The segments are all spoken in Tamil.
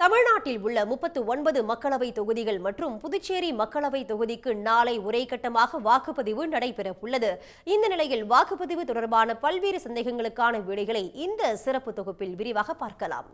தமிழ்நாட்டில் உள்ள முப்பத்து ஒன்பது மக்களவை தொகுதிகள் மற்றும் புதுச்சேரி மக்களவை தொகுதிக்கு நாளை ஒரே கட்டமாக வாக்குப்பதிவு நடைபெற உள்ளது இந்த நிலையில் வாக்குப்பதிவு தொடர்பான பல்வேறு சந்தேகங்களுக்கான வீடுகளை இந்த சிறப்பு தொகுப்பில் விரிவாக பார்க்கலாம்.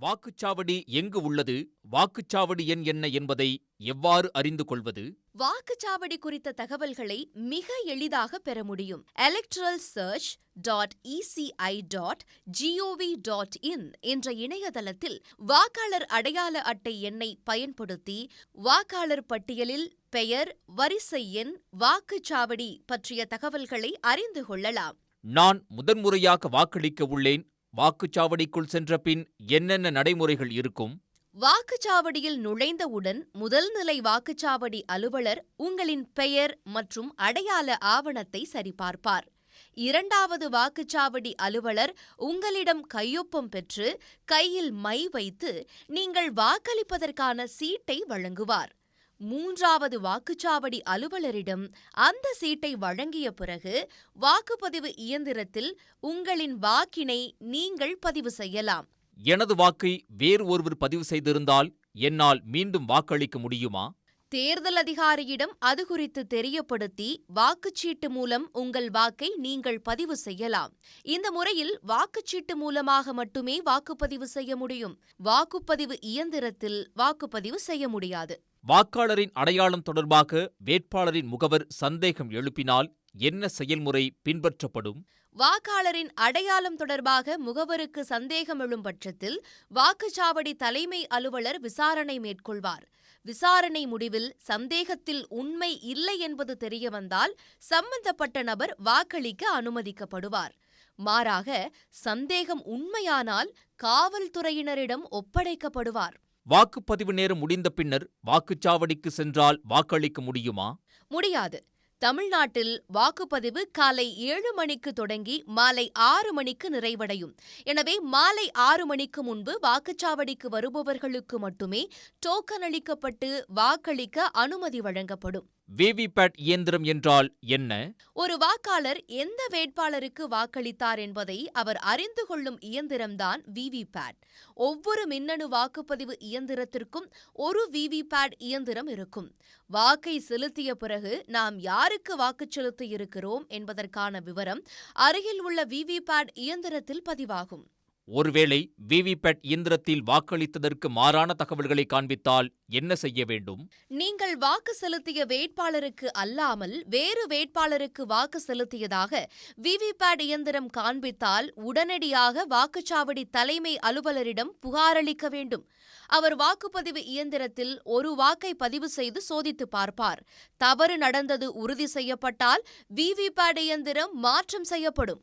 வாக்குச்சாவடி எங்கு உள்ளது? வாக்குச்சாவடி எண் என்ன என்பதை எவ்வாறு அறிந்து கொள்வது? வாக்குச்சாவடி குறித்த தகவல்களை மிக எளிதாக பெற முடியும். Electoral search dot ECI dot GOV dot in என்ற இணையதளத்தில் வாக்காளர் அடையாள அட்டை எண்ணை பயன்படுத்தி வாக்காளர் பட்டியலில் பெயர் வரிசை எண் வாக்குச்சாவடி பற்றிய தகவல்களை அறிந்து கொள்ளலாம். நான் முதன்முறையாக வாக்களிக்க உள்ளேன். வாக்குச்சாவடிக்குள் சென்ற பின் என்னென்ன நடைமுறைகள் இருக்கும்? வாக்குச்சாவடியில் நுழைந்தவுடன் முதல் நிலை வாக்குச்சாவடி அலுவலர் உங்களின் பெயர் மற்றும் அடையாள ஆவணத்தை சரிபார்ப்பார். இரண்டாவது வாக்குச்சாவடி அலுவலர் உங்களிடம் கையொப்பம் பெற்று கையில் மை வைத்து நீங்கள் வாக்களிப்பதற்கான சீட்டை வழங்குவார். மூன்றாவது வாக்குச்சாவடி அலுவலரிடம் அந்த சீட்டை வழங்கிய பிறகு வாக்குப்பதிவு இயந்திரத்தில் உங்களின் வாக்கினை நீங்கள் பதிவு செய்யலாம். எனது வாக்கை வேறு ஒருவர் பதிவு செய்திருந்தால் என்னால் மீண்டும் வாக்களிக்க முடியுமா? தேர்தல் அதிகாரியிடம் அது குறித்து தெரியப்படுத்தி வாக்குச்சீட்டு மூலம் உங்கள் வாக்கை நீங்கள் பதிவு செய்யலாம். இந்த முறையில் வாக்குச்சீட்டு மூலமாக மட்டுமே வாக்குப்பதிவு செய்ய முடியும். வாக்குப்பதிவு இயந்திரத்தில் வாக்குப்பதிவு செய்ய முடியாது. வாக்காளரின் அடையாளம் தொடர்பாக வேட்பாளரின் முகவர் சந்தேகம் எழுப்பினால் என்ன செயல்முறை பின்பற்றப்படும்? வாக்காளரின் அடையாளம் தொடர்பாக முகவருக்கு சந்தேகம் எழும் பட்சத்தில் வாக்குச்சாவடி தலைமை அலுவலர் விசாரணை மேற்கொள்வார். விசாரணை முடிவில் சந்தேகத்தில் உண்மை இல்லை என்பது தெரியவந்தால் சம்பந்தப்பட்ட நபர் வாக்களிக்க அனுமதிக்கப்படுவார். மாறாக சந்தேகம் உண்மையானால் காவல்துறையினரிடம் ஒப்படைக்கப்படுவார். வாக்குப்பதிவு நேரம் முடிந்த பின்னர் வாக்குச்சாவடிக்கு சென்றால் வாக்களிக்க முடியுமா? முடியாது. தமிழ்நாட்டில் வாக்குப்பதிவு காலை ஏழு மணிக்கு தொடங்கி மாலை ஆறு மணிக்கு நிறைவடையும். எனவே மாலை ஆறு மணிக்கு முன்பு வாக்குச்சாவடிக்கு வருபவர்களுக்கு மட்டுமே டோக்கன் அளிக்கப்பட்டு வாக்களிக்க அனுமதி வழங்கப்படும். விவிபேட் இயந்திரம் என்றால் என்ன? ஒரு வாக்காளர் எந்த வேட்பாளருக்கு வாக்களித்தார் என்பதை அவர் அறிந்து கொள்ளும் இயந்திரம்தான் விவிபேட் ஒவ்வொரு மின்னணு வாக்குப்பதிவு இயந்திரத்திற்கும் ஒரு விவிபேட் இயந்திரம் இருக்கும். வாக்கை செலுத்திய பிறகு நாம் யாருக்கு வாக்கு செலுத்தியிருக்கிறோம் என்பதற்கான விவரம் அருகில் உள்ள விவிபேட் இயந்திரத்தில் பதிவாகும். ஒருவேளை விவிபேட் இயந்திரத்தில் வாக்களித்ததற்கு மாறான தகவல்களை காண்பித்தால் என்ன செய்ய வேண்டும்? நீங்கள் வாக்கு செலுத்திய வேட்பாளருக்கு அல்லாமல் வேறு வேட்பாளருக்கு வாக்கு செலுத்தியதாக விவிபேட் இயந்திரம் காண்பித்தால் உடனடியாக வாக்குச்சாவடி தலைமை அலுவலரிடம் புகாரளிக்க வேண்டும். அவர் வாக்குப்பதிவு இயந்திரத்தில் ஒரு வாக்கை பதிவு செய்து சோதித்து பார்ப்பார். தவறு நடந்தது உறுதி செய்யப்பட்டால் விவிபேட் இயந்திரம் மாற்றம் செய்யப்படும்.